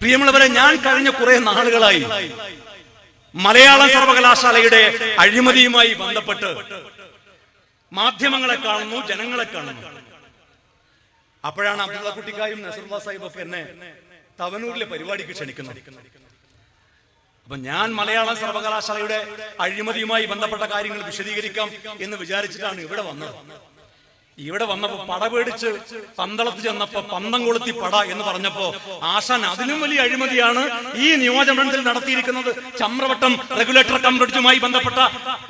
പ്രിയമുള്ളവരെ ഞാൻ കഴിഞ്ഞ കുറെ നാളുകളായി മലയാള സർവകലാശാലയുടെ അഴിമതിയുമായി ബന്ധപ്പെട്ട് മാധ്യമങ്ങളെ കാണുന്നു ജനങ്ങളെ കാണുന്നു. അപ്പോഴാണ് അബ്ദുള്ള കുട്ടിക്കായും നസറുല്ല സാഹിബ് എന്നെ തവനൂരിലെ പരിപാടിക്ക് ക്ഷണിക്കുന്നത്. അപ്പൊ ഞാൻ മലയാള സർവകലാശാലയുടെ അഴിമതിയുമായി ബന്ധപ്പെട്ട കാര്യങ്ങൾ വിശദീകരിക്കാം എന്ന് വിചാരിച്ചിട്ടാണ് ഇവിടെ വന്നത്. ഇവിടെ വന്നപ്പോ പട പേടിച്ച് പന്തളത്ത് ചെന്നപ്പോ പന്തം കൊളുത്തി പട എന്ന് പറഞ്ഞപ്പോ ആശാൻ അതിലും വലിയ അഴിമതിയാണ് ഈ നിയോജകമണ്ഡലത്തിൽ നടത്തിയിരിക്കുന്നത്. ചമ്രവട്ടം റെഗുലേറ്റർ കം ബന്ധപ്പെട്ട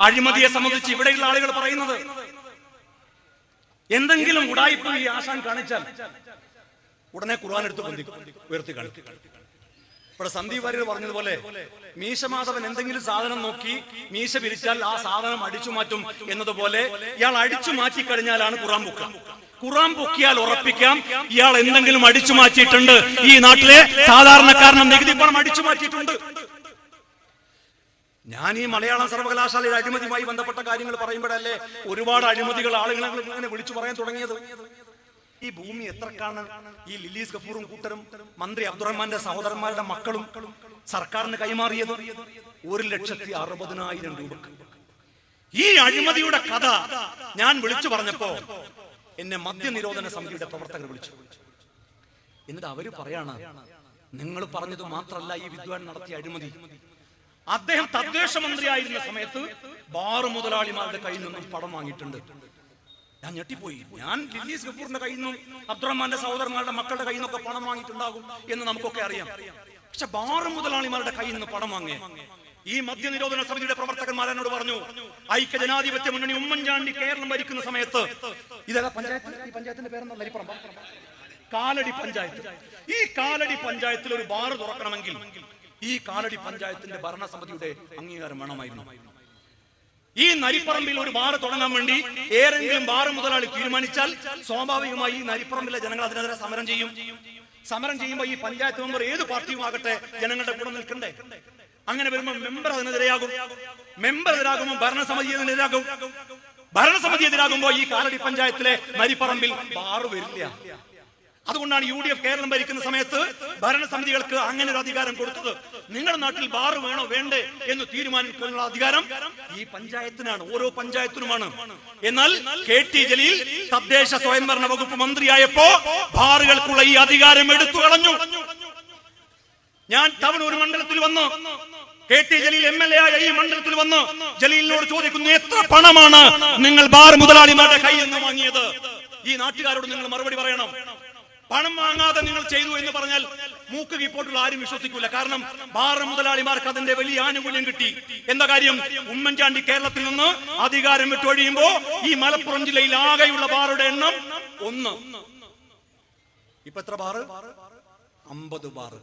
അഴിമതിയെ സംബന്ധിച്ച് ഇവിടെയുള്ള ആളുകൾ പറയുന്നത്. എന്തെങ്കിലും ഉടായ്പ ഈ ആശാൻ കാണിച്ചാൽ ഉടനെ ഖുർആൻ എടുത്ത് ഉയർത്തി കാണിക്കും. ഇവിടെ സന്ദീപ് വാര്യർ പറഞ്ഞതുപോലെ മീശമാധവൻ എന്തെങ്കിലും സാധനം നോക്കി മീശ പിരിച്ചാൽ ആ സാധനം അടിച്ചു മാറ്റും എന്നതുപോലെ ഇയാൾ അടിച്ചു മാറ്റി കഴിഞ്ഞാലാണ് ഖുറാൻ പൊക്കുക. ഖുറാൻ പൊക്കിയാൽ ഉറപ്പിക്കാം. ഇയാൾ എന്തെങ്കിലും അടിച്ചു മാറ്റിയിട്ടുണ്ട്. ഈ നാട്ടിലെ സാധാരണക്കാരനും നികുതി പണം അടിച്ചു മാറ്റിയിട്ടുണ്ട്. ഞാൻ ഈ മലയാളം സർവകലാശാലയിൽ അഴിമതിയുമായി ബന്ധപ്പെട്ട കാര്യങ്ങൾ പറയുമ്പോഴല്ലേ ഒരുപാട് അഴിമതികൾ ആളുകളെ ഇങ്ങനെ വിളിച്ചു പറയാൻ തുടങ്ങിയത്? ഈ ഭൂമി എത്ര എത്രക്കാണ്? ഈ ലില്ലീസ് ഗഫൂറും കൂട്ടരും മന്ത്രി അബ്ദുറഹ്മാന്റെ സഹോദരന്മാരുടെ മക്കളും സർക്കാരിന് കൈമാറിയത് ഒരു ലക്ഷത്തി അറുപതിനായിരം രൂപക്ക്. ഈ അഴിമതിയുടെ കഥ ഞാൻ വിളിച്ചു പറഞ്ഞപ്പോ എന്നെ മദ്യനിരോധന സമിതിയുടെ പ്രവർത്തകർ വിളിച്ചു. എന്നിട്ട് അവർ പറയാണ് നിങ്ങൾ പറഞ്ഞത് മാത്രമല്ല ഈ വിദ്വാൻ നടത്തിയ അഴിമതി. അദ്ദേഹം തദ്ദേശ മന്ത്രിയായിരുന്ന സമയത്ത് ബാറ് മുതലാളിമാരുടെ കയ്യിൽ നിന്നും പണം വാങ്ങിയിട്ടുണ്ട്. ഞാൻ ഞെട്ടിപ്പോയി. ഞാൻ ലില്ലീസ് ഗഫൂറിന്റെ കയ്യിൽ നിന്നും അബ്ദുറഹ്മാന്റെ സഹോദരന്മാരുടെ മക്കളുടെ കയ്യിൽ നിന്നൊക്കെ പണം വാങ്ങിയിട്ടുണ്ടാകും എന്ന് നമുക്കൊക്കെ അറിയാം. പക്ഷെ ബാറ് മുതലാളിമാരുടെ കയ്യിൽ നിന്ന് പണം വാങ്ങിയ ഈ മദ്യനിരോധന സമിതിയുടെ പ്രവർത്തകന്മാർ എന്നോട് പറഞ്ഞു ഐക്യ ജനാധിപത്യ മുന്നണി ഉമ്മൻചാണ്ടി കേരളം ഭരിക്കുന്ന സമയത്ത് ഇതേതാ പഞ്ചായത്ത് ഈ പഞ്ചായത്തിന്റെ പേരെന്താ? കാലടി പഞ്ചായത്ത്. ഈ കാലടി പഞ്ചായത്തിൽ ഒരു ബാർ തുറക്കണമെങ്കിൽ ഈ കാലടി പഞ്ചായത്തിന്റെ ഭരണസമിതിയുടെ അംഗീകാരം വേണമായിരുന്നു. ഈ നരിപ്പറമ്പിൽ ഒരു ബാർ തുടങ്ങാൻ വേണ്ടി ഏതെങ്കിലും ബാർ മുതലാളി തീരുമാനിച്ചാൽ സ്വാഭാവികമായി ഈ നരിപ്പറമ്പിലെ ജനങ്ങൾ അതിനെതിരെ സമരം ചെയ്യും. സമരം ചെയ്യുമ്പോൾ ഈ പഞ്ചായത്ത് മെമ്പർ ഏത് പാർട്ടിയുമാകട്ടെ ജനങ്ങളുടെ കൂടെ നിൽക്കണ്ടേ? അങ്ങനെ വരുമ്പോൾ മെമ്പർ അതിനെതിരെയാകും. മെമ്പർ എതിരാകുമ്പോൾ ഭരണസമിതി അതിനെതിരാകും. ഭരണസമിതി എതിരാകുമ്പോൾ ഈ കാലടി പഞ്ചായത്തിലെ നരിപ്പറമ്പിൽ ബാറ് വരില്ല. അതുകൊണ്ടാണ് യു ഡി എഫ് കേരളം ഭരിക്കുന്ന സമയത്ത് ഭരണസമിതികൾക്ക് അങ്ങനെ ഒരു അധികാരം കൊടുത്തത്. നിങ്ങളുടെ നാട്ടിൽ ബാർ വേണോ വേണ്ടേ എന്ന് തീരുമാനിക്കാനുള്ള അധികാരം ഈ പഞ്ചായത്തിനാണ് ഓരോ പഞ്ചായത്തിനുമാണ്. എന്നാൽ കെ ടി ജലീൽ തദ്ദേശ സ്വയംഭരണ വകുപ്പ് മന്ത്രിയായപ്പോ ബാറുകൾക്കുള്ള ഈ അധികാരം എടുത്തു കളഞ്ഞു. ഞാൻ തവണൂർ മണ്ഡലത്തിൽ വന്നു. K T Jaleel M L A ആയ ഈ മണ്ഡലത്തിൽ വന്ന്. ജലീലിനോട് ചോദിക്കുന്നു എത്ര പണമാണ് നിങ്ങൾ ബാർ മുതലാളിമാരുടെ കയ്യിൽ നിന്ന് വാങ്ങിയത്? ഈ നാട്ടുകാരോട് നിങ്ങൾ മറുപടി പറയണം. പണം വാങ്ങാതെ നിങ്ങൾ ചെയ്തു എന്ന് പറഞ്ഞാൽ മൂക്ക് കീപ്പോട്ടുള്ള ആരും വിശ്വസിക്കില്ല കാരണം ബാറ മുതലാളിമാർക്ക് അതിന്റെ വലിയ ആനുകൂല്യം കിട്ടി. എന്താ കാര്യം? ഉമ്മൻചാണ്ടി കേരളത്തിൽ നിന്ന് അധികാരം വിട്ടൊഴിയുമ്പോ ഈ മലപ്പുറം ജില്ലയിൽ ആകെയുള്ള ബാറുടെ എണ്ണം ഒന്ന്. ഇപ്പൊ എത്ര ബാറ്? അമ്പത് ബാറ്.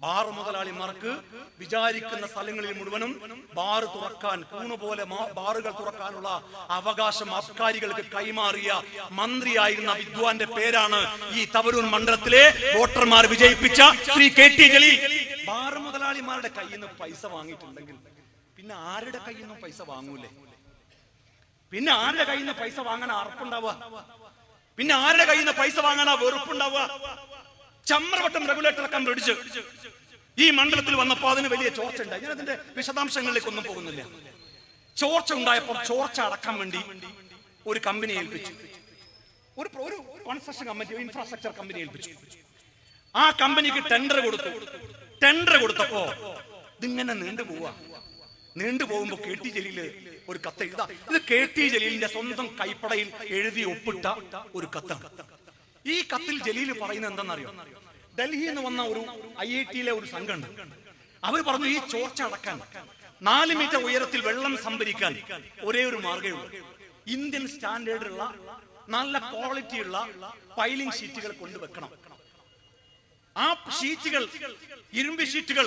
ബാർ മുതലാളിമാർക്ക് വിചാരിക്കുന്ന സ്ഥലങ്ങളിൽ മുഴുവനും ബാർ തുറക്കാൻ കൂണുപോലെ ബാറുകൾ തുറക്കാനുള്ള അവകാശം അബ്കാരികൾക്ക് കൈമാറിയ മന്ത്രിയായിരുന്ന വിദ്വാന്റെ പേരാണ് ഈ തവരൂർ മണ്ഡലത്തിലെ വോട്ടർമാർ വിജയിപ്പിച്ച Shri K T Jaleel. Bar മുതലാളിമാരുടെ കയ്യിൽ നിന്ന് പൈസ വാങ്ങിയിട്ടുണ്ടെങ്കിൽ പിന്നെ ആരുടെ കയ്യിൽ നിന്നും പൈസ വാങ്ങൂലേ? പിന്നെ ആരുടെ കയ്യിൽ നിന്ന് പൈസ വാങ്ങാൻ അർപ്പുണ്ടാവുക പിന്നെ ആരുടെ കയ്യിൽ നിന്ന് പൈസ വാങ്ങാനാ വെറുപ്പുണ്ടാവുക? ചമ്രവട്ടം റെഗുലേറ്റർ അക്കം പിടിച്ച്. ഈ മണ്ഡലത്തിൽ വന്നപ്പോ അതിന് വലിയ ചോർച്ച ഉണ്ടായി. ഞാൻ അതിന്റെ വിശദാംശങ്ങളിലേക്ക് ഒന്നും പോകുന്നില്ല. ചോർച്ച ഉണ്ടായപ്പോൾ ചോർച്ച അടക്കാൻ വേണ്ടി ഒരു കമ്പനി ഏൽപ്പിച്ചു. ഒരു ഒരു കൺസ്ട്രക്ഷൻ കമ്പനി ഇൻഫ്രാസ്ട്രക്ചർ കമ്പനി ഏൽപ്പിച്ചു. ആ കമ്പനിക്ക് ടെൻഡർ കൊടുത്തു. ടെൻഡർ കൊടുത്തപ്പോ ഇതിങ്ങനെ നീണ്ടു പോവാ. നീണ്ടു പോകുമ്പോ കെ ടി ജലീൽ ഒരു കത്ത് എഴുതാ. ഇത് കെ ടി ജലീലിന്റെ സ്വന്തം കൈപ്പടയിൽ എഴുതി ഒപ്പിട്ട ഒരു കത്താണ്. ഈ കത്തിൽ ജലീൽ പറയുന്നത് എന്താണെന്നറിയോ? ഡൽഹി എന്ന് വന്ന ഒരു ഐ ഐ ടിയിലെ ഒരു സംഘം അവർ പറഞ്ഞു ഈ ചോർച്ച അടക്കാൻ നാല് മീറ്റർ ഉയരത്തിൽ വെള്ളം സംഭരിക്കാൻ ഒരേ ഒരു മാർഗമേ ഉള്ളൂ. ഇന്ത്യൻ സ്റ്റാൻഡേർഡുള്ള നല്ല ക്വാളിറ്റി ഉള്ള പൈലിംഗ് ഷീറ്റുകൾ കൊണ്ടുവെക്കണം. ആ ഷീറ്റുകൾ ഇരുമ്പ് ഷീറ്റുകൾ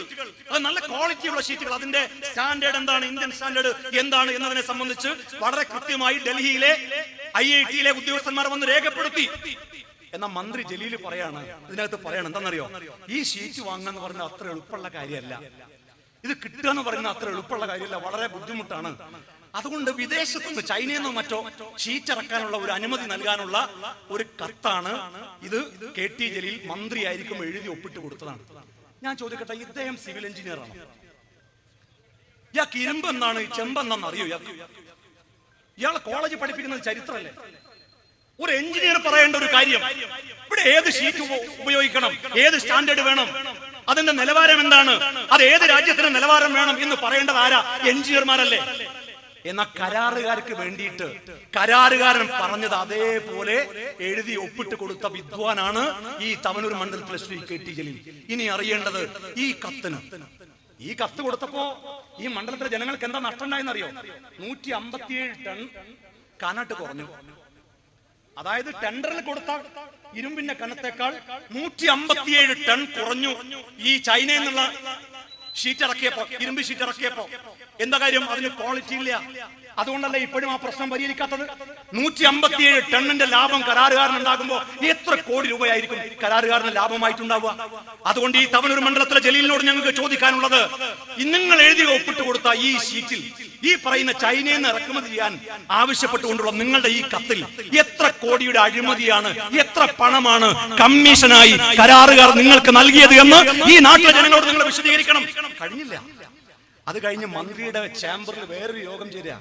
നല്ല ക്വാളിറ്റി ഉള്ള ഷീറ്റുകൾ. അതിന്റെ സ്റ്റാൻഡേർഡ് എന്താണ്? ഇന്ത്യൻ സ്റ്റാൻഡേർഡ് എന്താണ് എന്നതിനെ സംബന്ധിച്ച് വളരെ കൃത്യമായി ഡൽഹിയിലെ ഐ ഐ ടിയിലെ ഉദ്യോഗസ്ഥന്മാർ വന്ന് രേഖപ്പെടുത്തി. എന്നാ മന്ത്രി ജലീൽ പറയാണ് ഇതിനകത്ത് പറയണം എന്താണെന്നറിയോ? ഈ ഷീറ്റ് വാങ്ങാന്ന് പറഞ്ഞാൽ അത്ര എളുപ്പമുള്ള കാര്യമല്ല. ഇത് കിട്ടുക എന്ന് പറയുന്നത് അത്ര എളുപ്പമുള്ള കാര്യമല്ല വളരെ ബുദ്ധിമുട്ടാണ്. അതുകൊണ്ട് വിദേശത്തു നിന്ന് ചൈനയിൽ നിന്നോ മറ്റോ ഷീറ്റ് ഇറക്കാനുള്ള ഒരു അനുമതി നൽകാനുള്ള ഒരു കത്താണ് ഇത് കെ ടി ജലീൽ മന്ത്രിയായിരിക്കും എഴുതി ഒപ്പിട്ട് കൊടുത്തതാണ്. ഞാൻ ചോദിക്കട്ടെ ഇദ്ദേഹം സിവിൽ എഞ്ചിനീയർ ആണ്? ഇയാൾക്ക് ഇരുമ്പ് എന്നാണ് ചെമ്പെന്നാന്ന് അറിയോ ഇയാൾ കോളേജ് പഠിപ്പിക്കുന്നത് ചരിത്രമല്ലേ? ഒരു എഞ്ചിനീയർ പറയേണ്ട ഒരു കാര്യം. ഇവിടെ ഏത് ഷീറ്റ് ഉപയോഗിക്കണം? ഏത് സ്റ്റാൻഡേർഡ് വേണം? അതിന്റെ നിലവാരം എന്താണ്? അത് ഏത് രാജ്യത്തിന്റെ നിലവാരം വേണം എന്ന് പറയേണ്ടത് ആരാ? എഞ്ചിനീയർമാരല്ലേ എന്നാ കരാറുകാർക്ക് വേണ്ടിയിട്ട് കരാറുകാരൻ പറഞ്ഞത് അതേപോലെ എഴുതി ഒപ്പിട്ട് കൊടുത്ത വിദ്വാനാണ് ഈ തവനൂർ മണ്ഡലത്തിലെ ശ്രീ കെ ടി ജലീൽ. ഇനി അറിയേണ്ടത് ഈ കത്തിന്. ഈ കത്ത് കൊടുത്തപ്പോ ഈ മണ്ഡലത്തിലെ ജനങ്ങൾക്ക് എന്താ നഷ്ടം ഉണ്ടായെന്നറിയോ നൂറ്റി അമ്പത്തിയേഴ് ടൺ കാനാട്ട് കുറഞ്ഞു. അതായത് ടെൻഡറിൽ കൊടുത്ത ഇരുമ്പിന്റെ കനത്തേക്കാൾ നൂറ്റി അമ്പത്തിയേഴ് ടൺ കുറഞ്ഞു ഈ ചൈനയിൽ നിന്നുള്ള ഷീറ്റ് ഇറക്കിയപ്പോ ഇരുമ്പ് ഷീറ്റ് ഇറക്കിയപ്പോ. എന്താ കാര്യം? അതിന് ക്വാളിറ്റി ഇല്ല. അതുകൊണ്ടല്ലേ ഇപ്പോഴും ആ പ്രശ്നം പരിഹരിക്കാത്തത്? നൂറ്റി അമ്പത്തിയേഴ് ടണ്ണിന്റെ ലാഭം കരാറുകാരൻ ഉണ്ടാകുമ്പോ എത്ര കോടി രൂപയായിരിക്കും കരാറുകാരന് ലാഭമായിട്ടുണ്ടാവുക? അതുകൊണ്ട് ഈ തവനൂർ മണ്ഡലത്തിലെ ജലീലിനോട് ഞങ്ങൾക്ക് ചോദിക്കാനുള്ളത് നിങ്ങൾ എഴുതി ഒപ്പിട്ട് കൊടുത്ത ഈ ഷീറ്റിൽ ഈ പറയുന്ന ചൈനയിൽ നിന്ന് ഇറക്കുമതി ചെയ്യാൻ ആവശ്യപ്പെട്ടുകൊണ്ടുള്ള നിങ്ങളുടെ ഈ കത്തിൽ എത്ര കോടിയുടെ അഴിമതിയാണ് എത്ര പണമാണ് കമ്മീഷനായി കരാറുകാർ നിങ്ങൾക്ക് നൽകിയത് എന്ന് ഈ നാട്ടിലെ ജനങ്ങളോട് നിങ്ങൾ വിശദീകരിക്കണം. കഴിഞ്ഞില്ല. അത് കഴിഞ്ഞ് മന്ത്രിയുടെ ചേംബറിൽ വേറൊരു യോഗം ചേരുക.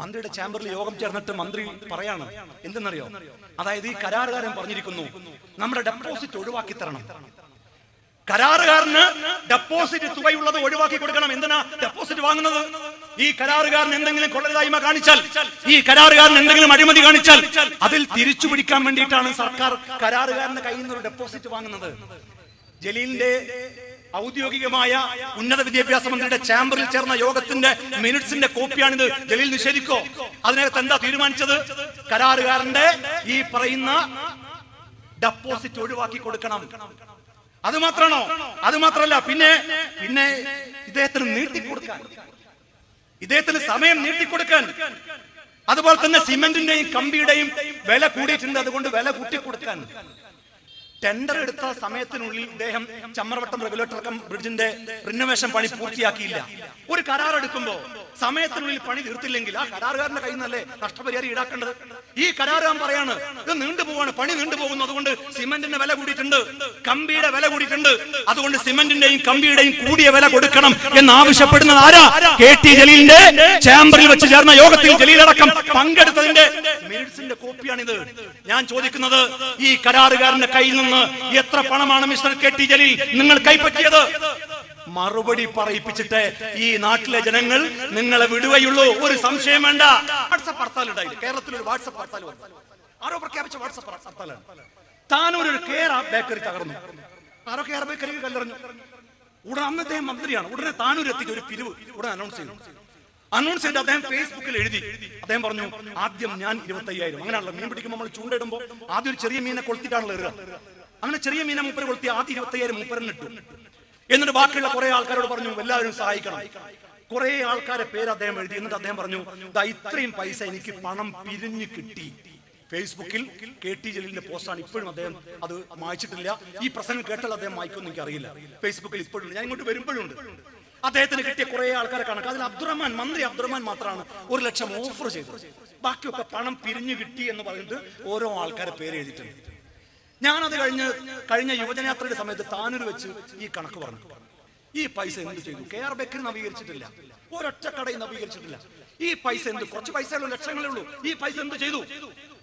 മന്ത്രിയുടെ ചേംബറിൽ യോഗം ചേർന്നിട്ട് മന്ത്രി പറയാണ് എന്തെന്നറിയോ? അതായത് ഈ കരാറുകാരൻ പറഞ്ഞിരിക്കുന്നു നമ്മുടെ ഡെപ്പോസിറ്റ് ഒഴിവാക്കി തരണം. കരാറുകാരന് ഡെപ്പോസിറ്റ് തുകയുള്ളത് ഒഴിവാക്കി കൊടുക്കണം. എന്തിനാ ഡെപ്പോസിറ്റ് വാങ്ങുന്നത്? ഈ കരാറുകാരൻ എന്തെങ്കിലും കൊള്ളരുതായ്മ കാണിച്ചാൽ ഈ കരാറുകാരൻ എന്തെങ്കിലും അഴിമതി കാണിച്ചാൽ അതിൽ തിരിച്ചു പിടിക്കാൻ വേണ്ടിയിട്ടാണ് സർക്കാർ കരാറുകാരന്റെ കയ്യിൽ നിന്ന് ഒരു ഡെപ്പോസിറ്റ് വാങ്ങുന്നത്. ജലീലിന്റെ ഔദ്യോഗികമായ ഉന്നത വിദ്യാഭ്യാസ മന്ത്രിയുടെ ചാമ്പറിൽ ചേർന്ന യോഗത്തിന്റെ മിനിറ്റ്സിന്റെ കോപ്പിയാണിത്. ജലീൽ നിഷേധിക്കോ? അതിനകത്ത് എന്താ തീരുമാനിച്ചത്? കരാറുകാരന്റെ ഈ പറയുന്ന ഡെപ്പോസിറ്റ് ഒഴിവാക്കി കൊടുക്കണം. അത് മാത്രമാണോ? അത് മാത്രല്ല പിന്നെ പിന്നെ ഇദ്ദേഹത്തിന് നീട്ടിക്കൊടുക്കാൻ ഇദ്ദേഹത്തിന് സമയം നീട്ടിക്കൊടുക്കാൻ അതുപോലെ തന്നെ സിമെന്റിന്റെയും കമ്പിയുടെയും വില കൂടിയിട്ടുണ്ട്. അതുകൊണ്ട് വില കൂട്ടിക്കൊടുക്കാൻ ടെൻഡർ എടുത്ത സമയത്തിനുള്ളിൽ ഇദ്ദേഹം ചമ്മർവട്ടം റെഗുലേറ്റർ കം ബ്രിഡ്ജിന്റെ റിനോവേഷൻ പണി പൂർത്തിയാക്കിയില്ല. ഒരു കരാർ എടുക്കുമ്പോ സമയത്തിനുള്ളിൽ പണി തീർത്തില്ലെങ്കിൽ ആ കരാറുകാരന്റെ കയ്യിൽ നിന്നല്ലേ നഷ്ടപരിഹാരം ഈടാക്കേണ്ടത്? ഈ കരാറുകാരൻ പറയാണ് ഇത് നീണ്ടുപോവാണ് പണി നീണ്ടുപോകുന്നു അതുകൊണ്ട് സിമെന്റിന്റെ വില കൂടിയിട്ടുണ്ട് കമ്പിയുടെ വില കൂടിയിട്ടുണ്ട്. അതുകൊണ്ട് സിമെന്റിന്റെയും കമ്പിയുടെയും കൂടിയ വില കൊടുക്കണം എന്ന് ആവശ്യപ്പെടുന്നത് ആരാ? കെ ടി ജലീലിന്റെ ചേംബറിൽ വെച്ച് ചേർന്ന യോഗത്തിൽ ജലീലടക്കം പങ്കെടുത്തതിന്റെ മിനിറ്റ്സിന്റെ കോപ്പിയാണിത് ഞാൻ ചോദിക്കുന്നത് ഈ കരാറുകാരന്റെ കയ്യിൽ നിന്ന് എത്ര പണമാണ് മിസ്റ്റർ കെ ടി ജലീൽ നിങ്ങൾ കൈപ്പറ്റിയത്? മറുപടി പറയിപ്പിച്ചിട്ട് ഈ നാട്ടിലെ ജനങ്ങൾ നിങ്ങളെ വിടുകയുള്ളൂ. ഒരു സംശയം വേണ്ട. വാട്സപ്പ് ഹർത്താൽ കേരളത്തിൽ ഒരു വാട്സപ്പ് ഹർത്താൽ ആരോ പ്രഖ്യാപിച്ച വാട്സപ്പ് ഹർത്താലാണ്. താനൂർ ഒരു കേര ബേക്കറി തകർന്നു. ആരോ കേര ബേക്കറി കല്ലെറിഞ്ഞു. ഉടനെ അന്ന് മന്ത്രിയാണ്. ഉടനെ താനൂർ എത്തിച്ച് ഒരു പിരിവ് ഉടനെ അനൗൺസ് ചെയ്തു. അനൗൺസ് ചെയ്ത് അദ്ദേഹം ഫേസ്ബുക്കിൽ എഴുതി. അദ്ദേഹം പറഞ്ഞു ആദ്യം ഞാൻ ഇരുപത്തി അയ്യായിരം അങ്ങനെയാണല്ലോ മീൻ പിടിക്കുമ്പോൾ നമ്മൾ ചൂണ്ടയിടുമ്പോൾ ആദ്യം ഒരു ചെറിയ മീനെ കൊളുത്തിട്ടാണല്ലോ എറുക അങ്ങനെ ചെറിയ മീനെ മുപ്പര കൊളുത്തി ആദ്യം ഇരുപത്തി അയ്യായിരം മുപ്പരന് ഇട്ടു. എന്നിട്ട് ബാക്കിയുള്ള കുറെ ആൾക്കാരോട് പറഞ്ഞു എല്ലാവരും സഹായിക്കണം. കുറെ ആൾക്കാരെ പേര് അദ്ദേഹം എഴുതി. എന്നിട്ട് അദ്ദേഹം പറഞ്ഞു ദാ ഇത്രയും പൈസ എനിക്ക് പണം പിരിഞ്ഞു കിട്ടി. ഫേസ്ബുക്കിൽ കെ ടി ജലീലിന്റെ പോസ്റ്റാണ് ഇപ്പോഴും അദ്ദേഹം അത് മായ്ച്ചിട്ടില്ല. ഈ പ്രസംഗം കേട്ടാൽ അദ്ദേഹം മായ്ക്കുമെന്ന് എനിക്ക് അറിയില്ല ഫേസ്ബുക്കിൽ ഇപ്പോഴും ഞാൻ ഇങ്ങോട്ട് വരുമ്പോഴുണ്ട് അദ്ദേഹത്തിന് കിട്ടിയ കുറെ ആൾക്കാരെ കണക്ക് അതിൽ അബ്ദുറഹ്മാൻ മന്ത്രി അബ്ദുറഹ്മാൻ മാത്രമാണ് ഒരു ലക്ഷം ഓഫർ ചെയ്തത്. ബാക്കിയൊക്കെ പണം പിരിഞ്ഞു കിട്ടി എന്ന് പറഞ്ഞിട്ട് ഓരോ ആൾക്കാരെ പേര് എഴുതിയിട്ടുണ്ട്. ഞാനത് കഴിഞ്ഞ് കഴിഞ്ഞ യുവജനയാത്രയുടെ സമയത്ത് താനൂർ വെച്ച് ഈ കണക്ക് പറഞ്ഞു. ഈ പൈസ എന്ത് ചെയ്തു? കെ ആർ ബെക്കിന് നവീകരിച്ചിട്ടില്ല. ഒരൊറ്റ കടയും നവീകരിച്ചിട്ടില്ല. ഈ പൈസ എന്ത്? കുറച്ച് പൈസയുള്ളൂ ലക്ഷങ്ങളേ ഉള്ളൂ. ഈ പൈസ എന്ത് ചെയ്തു?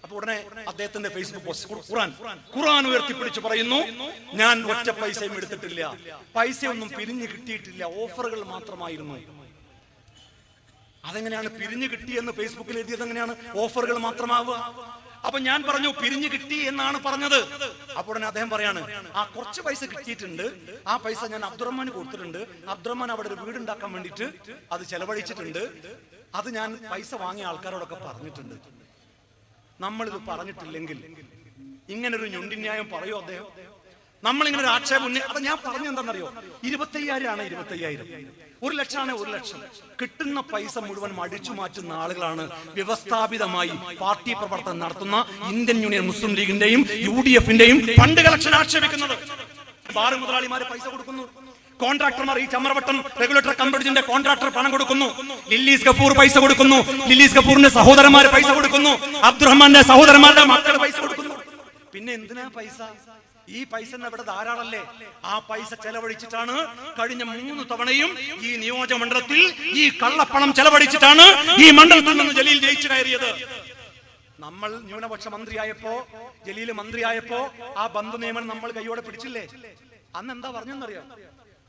അപ്പൊ ഉടനെ അദ്ദേഹത്തിന്റെ ഫേസ്ബുക്ക് പോസ്റ്റ് ഖുർആൻ ഖുറാൻ ഉയർത്തിപ്പിടിച്ച് പറയുന്നു ഞാൻ ഒറ്റ പൈസയും എടുത്തിട്ടില്ല. പൈസയൊന്നും പിരിഞ്ഞു കിട്ടിയിട്ടില്ല. ഓഫറുകൾ മാത്രമായിരുന്നു. അതെങ്ങനെയാണ് പിരിഞ്ഞു കിട്ടിയെന്ന് ഫേസ്ബുക്കിൽ എഴുതിയത് എങ്ങനെയാണ്? ഓഫറുകൾ മാത്രമാവുക. അപ്പൊ ഞാൻ പറഞ്ഞു പിരിഞ്ഞു കിട്ടി എന്നാണ് പറഞ്ഞത്. അപ്പോൾ ഉടനെ അദ്ദേഹം പറയാണ് ആ കുറച്ച് പൈസ കിട്ടിയിട്ടുണ്ട്. ആ പൈസ ഞാൻ അബ്ദുറഹ്മാന് കൊടുത്തിട്ടുണ്ട്. അബ്ദുറഹ്മാൻ അവിടെ ഒരു വീട് ഉണ്ടാക്കാൻ വേണ്ടിയിട്ട് അത് ചെലവഴിച്ചിട്ടുണ്ട്. അത് ഞാൻ പൈസ വാങ്ങിയ ആൾക്കാരോടൊക്കെ പറഞ്ഞിട്ടുണ്ട്. നമ്മളിത് പറഞ്ഞിട്ടില്ലെങ്കിൽ ഇങ്ങനൊരു ഞൊണ്ടിന്യായം പറയോ അദ്ദേഹം? നമ്മൾ ഇങ്ങനെ ഒരു ആക്ഷേപം ഉന്നയി അപ്പൊ ഞാൻ പറഞ്ഞു എന്താണെന്നറിയോ? ഇരുപത്തയ്യായിരം ആണ് ഇരുപത്തയ്യായിരം. ഒരു ലക്ഷമാണ് ഒരു ലക്ഷം. കിട്ടുന്ന പൈസ മുഴുവൻ മടിച്ചു മാറ്റുന്ന ആളുകളാണ് വ്യവസ്ഥാപിതമായി പാർട്ടി പ്രവർത്തനം നടത്തുന്ന ഇന്ത്യൻ യൂണിയൻ മുസ്ലിം ലീഗിന്റെയും യു ഡി എഫിന്റെയും ഫണ്ട് കളക്ഷൻ ആക്ഷേപിക്കുന്നത്. ബാറ് മുതലാളിമാര് പൈസ കൊടുക്കുന്നു. കോൺട്രാക്ടർമാർ ഈ ചമ്രവട്ടം റെഗുലേറ്റർ കമ്പനിന്റെ കോൺട്രാക്ടർ പണം കൊടുക്കുന്നു. ലില്ലീസ് കപൂർ പൈസ കൊടുക്കുന്നു. ലില്ലീസ് കപൂറിന്റെ സഹോദരന്മാർ പൈസ കൊടുക്കുന്നു. അബ്ദുറഹ്മാന്റെ സഹോദരന്മാരുടെ മക്കൾ പൈസ കൊടുക്കുന്നു. പിന്നെ എന്തിനാ പൈസ? ഈ പൈസ ഇവിടെ ധാരാളല്ലേ? ആ പൈസ ചെലവഴിച്ചിട്ടാണ് കഴിഞ്ഞ മൂന്ന് തവണയും ഈ നിയോജക മണ്ഡലത്തിൽ ഈ കള്ളപ്പണം ചെലവഴിച്ചിട്ടാണ് ഈ മണ്ഡലത്തിൽ നിന്ന് ജലീൽ ജയിച്ചു കയറിയത്. നമ്മൾ ന്യൂനപക്ഷ മന്ത്രിയായപ്പോ ജലീൽ മന്ത്രിയായപ്പോ ആ ബന്ധു നിയമനം നമ്മൾ കൈയോടെ പിടിച്ചില്ലേ? അന്ന് എന്താ പറഞ്ഞെന്നറിയാം?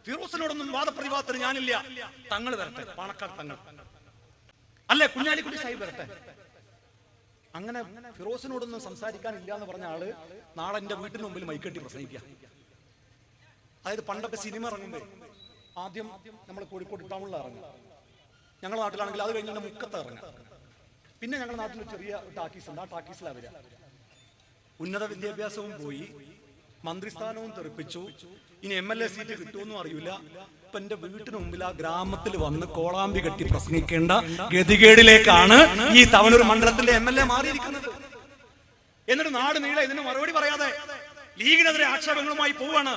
ഫിറോസിനോടൊന്നും വാദപ്രതിവാദത്തിന് ഞാനില്ല. തങ്ങൾ വരട്ടെ പാണക്കാട് തങ്ങൾ. അല്ലേ കുഞ്ഞാലിക്കുട്ടി സാഹിബ് വരട്ടെ? അങ്ങനെ ഫിറോസിനോടൊന്നും സംസാരിക്കാനില്ല എന്ന് പറഞ്ഞ ആൾ നാളെ എന്റെ വീട്ടിന് മുമ്പിൽ മൈക്കെട്ടി പ്രസംഗിക്കുക. അതായത് പണ്ടൊക്കെ സിനിമ ഇറങ്ങുമ്പോൾ ആദ്യം നമ്മൾ കോഴിക്കോട് ടൗണിൽ ഇറങ്ങും ഞങ്ങളുടെ നാട്ടിലാണെങ്കിൽ അത് കഴിഞ്ഞ് തന്നെ മുക്കത്ത് ഇറങ്ങാം പിന്നെ ഞങ്ങളുടെ നാട്ടിൽ ചെറിയ ടാക്കീസ് ഉണ്ട്. ആ ടാക്കീസിലാണ് വരിക. ഉന്നത വിദ്യാഭ്യാസവും പോയി. മന്ത്രിസ്ഥാനവും തെറിപ്പിച്ചു. ഇനി എം എൽ എ സീറ്റ് കിട്ടുമെന്നും അറിയില്ല. ഇപ്പൊ എന്റെ വീട്ടിന് മുമ്പിൽ ആ ഗ്രാമത്തിൽ വന്ന് കോളാമ്പി കെട്ടി പ്രസംഗിക്കേണ്ട ഗതികേടിലേക്കാണ് ഈ തവനൂർ മണ്ഡലത്തിന്റെ എം എൽ എ മാറിയിരിക്കുന്നത്. എന്നിട്ട് നാട് നീളെ ഇതിന് മറുപടി പറയാതെ. ലീഗിനെതിരെ ആക്ഷേപങ്ങളുമായി പോവാണ്.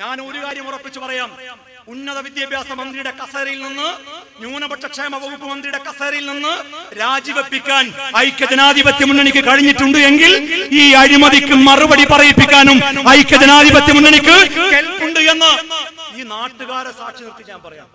ഞാൻ ഒരു കാര്യം ഉറപ്പിച്ചു പറയാം. ഉന്നത വിദ്യാഭ്യാസ മന്ത്രിയുടെ കസേരയിൽ നിന്ന് ന്യൂനപക്ഷ ക്ഷേമ വകുപ്പ് മന്ത്രിയുടെ കസേരയിൽ നിന്ന് രാജിവെപ്പിക്കാൻ ഐക്യ ജനാധിപത്യ മുന്നണിക്ക് കഴിഞ്ഞിട്ടുണ്ട് എങ്കിൽ ഈ അഴിമതിക്ക് മറുപടി പറയിപ്പിക്കാനും ഐക്യ ജനാധിപത്യ മുന്നണിക്ക് കെൽപ്പുണ്ട് എന്ന് ഈ നാട്ടുകാരെ സാക്ഷി നിർത്തി ഞാൻ പറയാം.